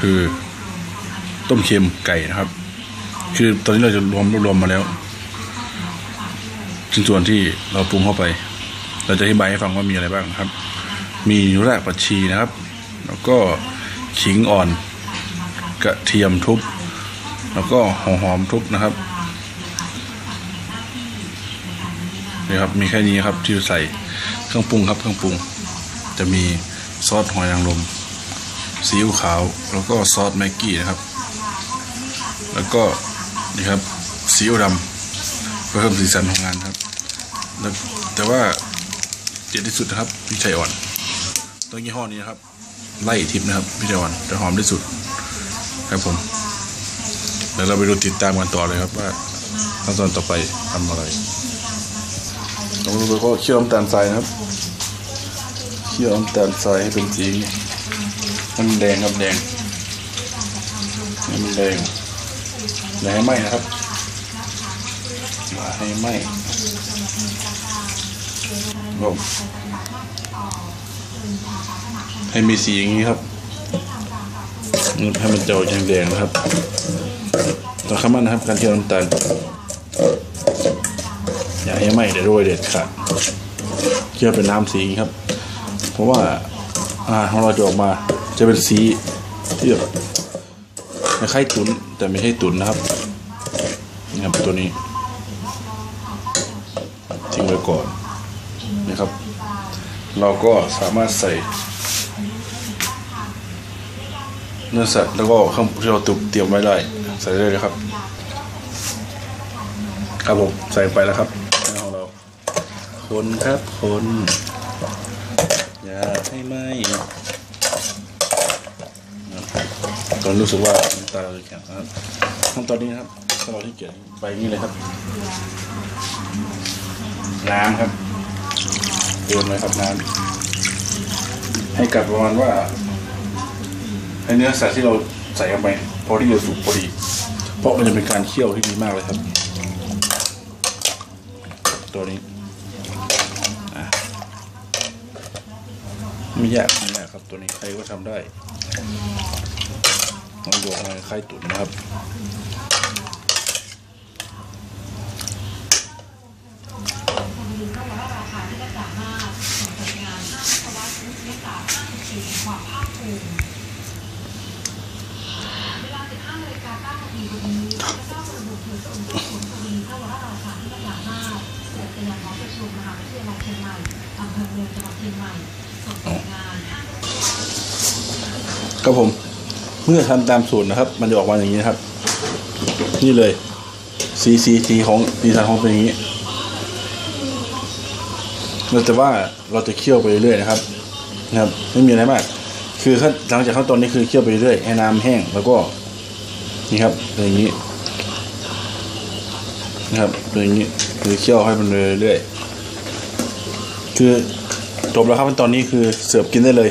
คือ ต้มเค็มไก่นะครับ คือตอนนี้เราจะรวมรวบรวมมาแล้วชิ้นส่วนที่เราปรุงเข้าไป เราจะอธิบายให้ฟังว่ามีอะไรบ้างครับ มีรากผักชีนะครับ แล้วก็ขิงอ่อน กระเทียมทุบ แล้วก็หัวหอมทุบนะครับนี่ครับ มีแค่นี้ครับที่ใส่เครื่องปรุงครับเครื่องปรุง จะมีซอสหอยนางรม ซีอิ๊วขาว แล้วก็ซอสแม็กกี้นะครับ แล้วก็นี่ครับซีอิ๊วดำเพื่อเพิ่มสีสันของงานครับแล้วแต่ว่าเด็ดที่สุดนะครับพริกไทยอ่อนตัวยี่ห้อนี้นะครับ ไล่ทิพนะครับพริกไทยอ่อนจะหอมที่สุดครับผมเดี๋ยวเราไปดูติดตามกันต่อเลยครับว่าขั้นตอนต่อไปทำอะไรเราไปก็เคี่ยวน้ำตาลทรายนะครับ เคี่ยวน้ำตาลทรายให้เป็นสี มันแดงครับแดงให้มันแดงอย่าให้ไหม้นะครับอย่าให้ไหม้ครับให้มีสีอย่างนี้ครับให้มันเจาแดงๆนะครับต่อข้ามันนะครับการเคี่ยวน้ำตาลอย่าให้ไหม้เดี๋ยวโรยเด็ดขาดเคี่ยวเป็นน้ำสีครับ เพราะว่าอาหาของเราจะออกมา จะเป็นสีที่แบบคล้ายๆตุ๋นแต่ไม่ใช่ตุ๋นนะครับนี่ครับตัวนี้ทิ้งไว้ก่อนนะครับ เราก็สามารถใส่เนื้อสัตว์แล้วก็ข้าวที่เราตุกเตรียมไว้ได้ใส่ได้เลยครับ ครับผมใส่ไปแล้วครับเนื้อของเรา คนครับคน อย่าให้ไหม อนรู้สึกว่าน้ำตาเราจะแข็งนะครับขั้นตอนนี้นะครับถ้าเราที่เกียจไปนี้เลยครับ น้ำครับเติมเลยครับน้ำให้กัดประมาณว่าให้เนื้อสัตว์ที่เราใส่เข้าไปพอที่จะสุกพอดี เพราะมันจะเป็นการเคี่ยวที่ดีมากเลยครับ ตัวนี้ไม่ยากไม่ยากครับตัวนี้ใครก็ทำได้ ลองดูอะไรไข่ตุ๋นนะครับครับผม เมื่อทำตามสูตรนะครับ มันจะออกมาอย่างนี้ครับ นี่เลย สีสีสีของสีสันของเป็นอย่างนี้แต่ว่าเราจะเคี่ยวไปเรื่อยๆนะครับ นะครับ ไม่มีอะไรมาก คือขั้นหลังจากขั้นตอนนี้คือเคี่ยวไปเรื่อยให้น้ำแห้งแล้วก็ นี่ครับเป็นอย่างนี้นะครับเป็นอย่างนี้คือเคี่ยวให้มันเรื่อยๆคือจบแล้วครับขั้นตอนนี้คือเสิร์ฟกินได้เลย